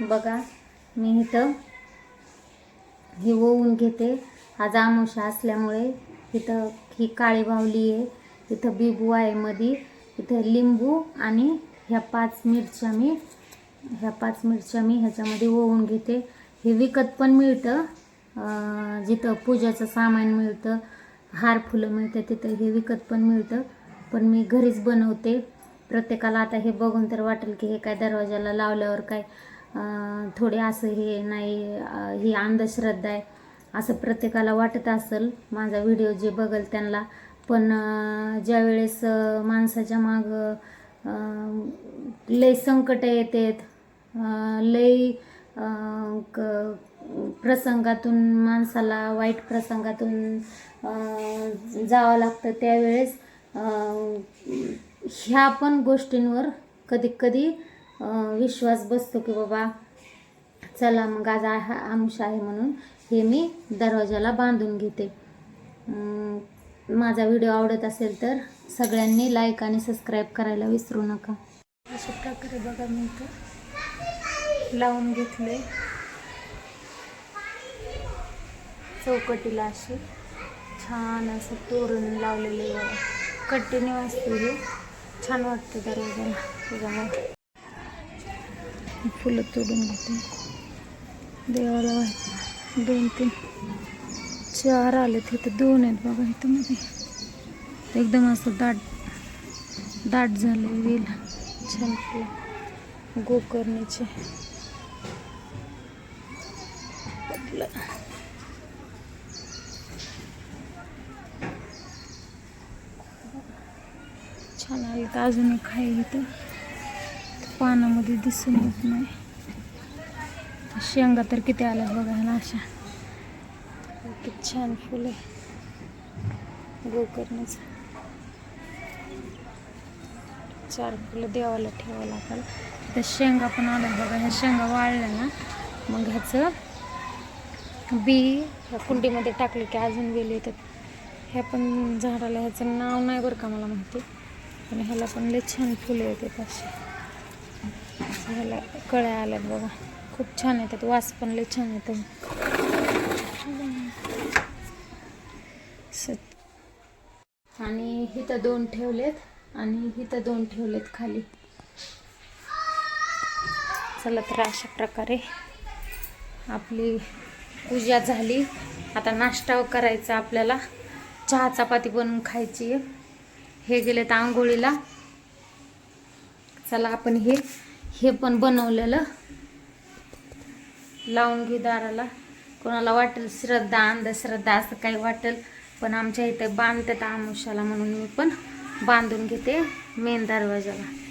बघा मी इथं हे ओवून घेते. आज आमोशा असल्यामुळे इथं ही काळी बाहुली आहे. इथं बिबू आहे मधी. इथं लिंबू आणि ह्या पाच मिरच्या मी ह्या पाच मिरच्या मी ह्याच्यामध्ये ओवून घेते. हे विकत पण मिळतं. जिथं पूजाचं सामान मिळतं हार फुलं मिळतं तिथं हे विकत पण मिळतं. पण मी घरीच बनवते. प्रत्येकाला आता हे बघून तर वाटेल की हे काय दरवाजाला लावल्यावर काय थोडे असं हे नाही ही अंधश्रद्धा आहे. असं प्रत्येकाला वाटत असेल माझा व्हिडिओ जे बघल त्यांना. पण ज्यावेळेस माणसाच्या माग लई लय संकट येतात लई लय क प्रसंगातून माणसाला वाईट प्रसंगातून जावं लागतं त्यावेळेस ह्या पण गोष्टींवर कधी कधी विश्वास बसतो की बाबा चला मग आज आमुष आहे म्हणून हे मी दरवाजाला बांधून घेते. माझा व्हिडिओ आवडत असेल तर सगळ्यांनी लाईक आणि सबस्क्राईब करायला विसरू नका. अशा प्रकारे बघा मी इथं लावून घेतले चौकटीला अशी छान असं तोरण लावलेले बघा कंटिन्यू असते हे छान वाटते दरवाजाला. त्याच्यामुळे फुलं तोडून घेते. देवाला दोन तीन चार आलेत इथं दोन आहेत बघा इथं मध्ये एकदम असं दाट दाट झाले वेल छान फुलं. गोकर्णीचे. पटलं. छान आले तर अजून एक आहे इथं. पानामध्ये दिसून येत नाही. शेंगा तर किती आल्यात बघा ना अशा. किती छान फुलं गोकर्णाचं. चार फुलं देवाला ठेवावं लागेल त्या शेंगा पण आल्या बघा. ह्या शेंगा वाळल्या ना. मग ह्याचं बी ह्या कुंडीमध्ये टाकलं की अजून वेल येतात. ह्या पण झाडाला ह्याचं नाव नाही बरं का मला माहिती. पण ह्याला पण लय छान फुलं येतात अशी. झालं. कळ्या आल्यात बघा. खूप छान येतात. वास पण लय छान येतो. आणि इथं दोन ठेवलेत. आणि इथं दोन ठेवलेत खाली. चला तर अशा प्रकारे आपली पूजा झाली. आता नाश्ता करायचा आपल्याला. चहा चपाती बनवून खायची. आहे हे गेलेत आंघोळीला. चला आपण हे हे पण बनवलेलं. लावून घेऊ दाराला. कोणाला वाटेल श्रद्धा अंधश्रद्धा असं काही वाटेल पण आमच्या इथे बांधतात आमुष्याला म्हणून मी पण. बांधून घेते मेन दरवाजाला.